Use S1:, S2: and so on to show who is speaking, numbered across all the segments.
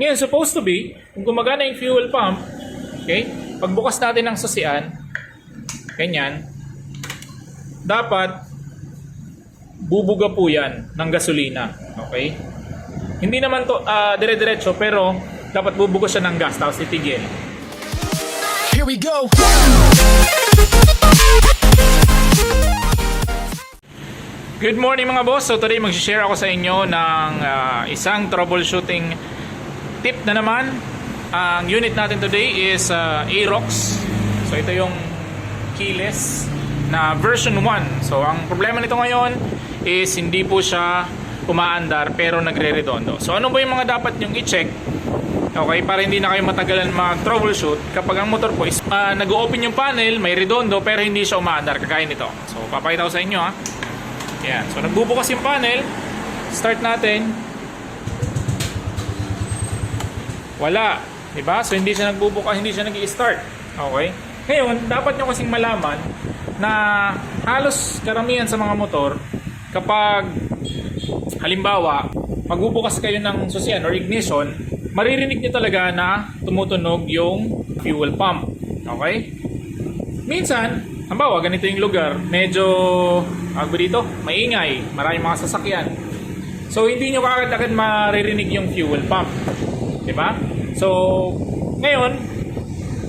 S1: Ngayon, supposed to be, kung gumagana yung fuel pump, okay, pagbukas natin ng sasian, ganyan, dapat bubuga po yan ng gasolina. Okay? Hindi naman to ah, dire-diretso pero dapat bubuga siya ng gas tapos titigil.
S2: Here we go.
S1: Good morning mga boss. So today mag-share ako sa inyo ng ah, isang troubleshooting tip na naman. Ang unit natin today is ah, Aerox. So ito yung keyless na version 1. So ang problema nito ngayon is hindi po siya umaandar pero nagre-redondo. So ano ba yung mga dapat nyong i-check Okay, para hindi na kayo matagalan mag-troubleshoot kapag ang motor po is ah, nag-open yung panel, may redondo pero hindi siya umaandar kagaya nito. So papakita ko sa inyo ha. Yan. So nagbubukas yung panel. Start natin. Wala. Diba? So hindi siya nagbubukas, hindi siya nag-i-start. Okay? Ngayon, dapat nyo kasing malaman na halos karamihan sa mga motor kapag halimbawa magbubukas kayo ng susian or ignition, maririnig nyo talaga na tumutunog yung fuel pump. Okay? Minsan, halimbawa, ganito yung lugar, medyo, ako dito, maingay, maraming mga sasakyan. So, hindi nyo kaagad-agad maririnig yung fuel pump. Di ba? So, ngayon,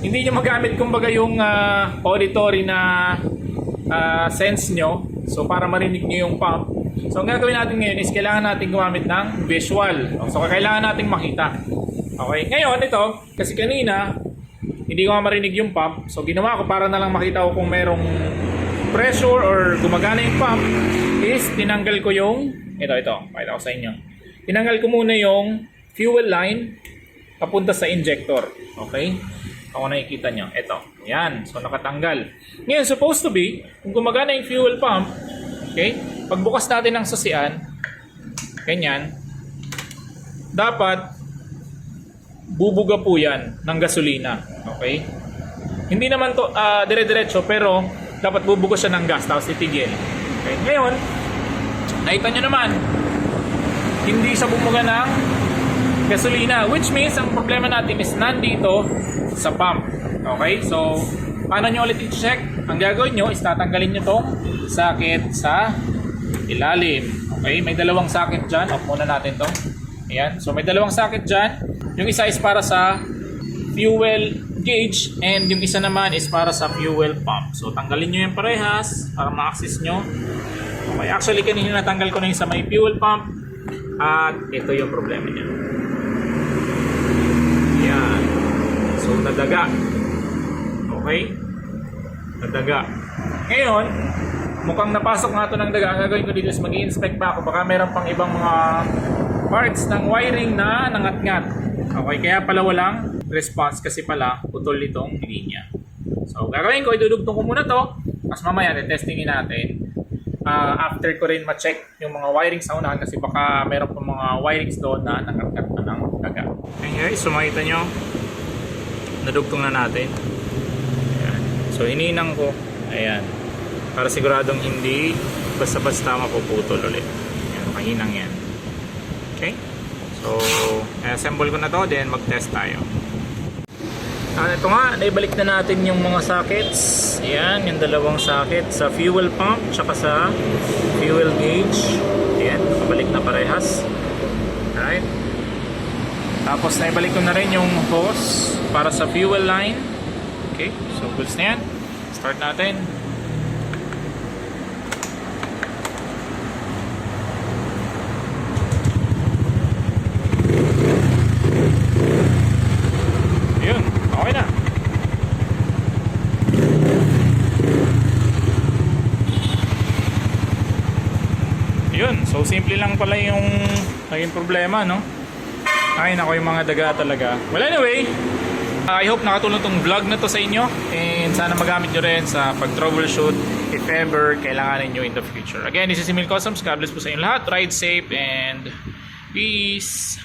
S1: hindi nyo magamit kumbaga yung ah, auditory na ah, sense nyo. So, para marinig nyo yung pump. So, ang gagawin natin ngayon is kailangan natin gumamit ng visual. So, kailangan natin makita. Okay? Ngayon, ito, kasi kanina, hindi ko marinig yung pump. So ginawa ko para na lang makita ko kung merong pressure or gumagana yung pump is tinanggal ko yung ito ito, pakita ko sa inyo. Tinanggal ko muna yung fuel line papunta sa injector. Okay? Ako nakikita nyo. Ito. Yan. So nakatanggal. Ngayon, supposed to be, kung gumagana yung fuel pump, okay, pagbukas natin ng sasian, ganyan, dapat bubuga po yan ng gasolina. Okay? Hindi naman to ah, dire-diretso pero dapat bubuga siya ng gas tapos titigil. Okay? Ngayon, nakita nyo naman, hindi siya bumuga ng gasolina which means ang problema natin is nandito sa pump. Okay? So, paano nyo ulit i-check? Ang gagawin nyo is tatanggalin nyo tong sakit sa ilalim. Okay? May dalawang sakit dyan. Off muna natin to. Ayan. So, may dalawang sakit dyan. Yung isa is para sa fuel gauge and yung isa naman is para sa fuel pump. So, tanggalin nyo yung parehas para ma-access nyo. Okay. Actually, kanina natanggal ko na yung sa may fuel pump at ito yung problema niya. Yan. So, nadaga. Okay? Nadaga. Ngayon, mukhang napasok nga ito ng daga. Ang gagawin ko dito is mag inspect pa ako. Baka meron pang ibang mga parts ng wiring na nangat-ngat. Okay, kaya pala walang response kasi pala putol itong linya. So, gagawin ko, idudugtong ko muna to. Tapos mamaya, testingin natin. Ah, after ko rin ma-check yung mga wiring sa unahan kasi baka meron pa mga wirings doon na nangat-ngat pa ng daga. Ayan guys, sumakita nyo. Nadugtong na natin. Ayan. So, ininang ko. Ayan. Para siguradong hindi basta-basta mapuputol ulit. Ayan, mahinang yan. Okay? So, assemble ko na to, then mag-test tayo. Ah, ito nga, naibalik na natin yung mga sockets. Ayan, yung dalawang socket sa fuel pump, tsaka sa fuel gauge. Ayan, nakabalik na parehas. Alright. Tapos naibalik ko na rin yung hose para sa fuel line. Okay, so goods na. Start natin. Yun, okay na. Yun, so simple lang pala yung naging problema, no? Ay, nako yung mga daga talaga. Well, anyway, I hope nakatulong tong vlog na to sa inyo and sana magamit nyo rin sa pag-troubleshoot if ever kailanganin nyo in the future. Again, this is Emil Customs. God bless po sa inyo lahat. Ride safe and peace!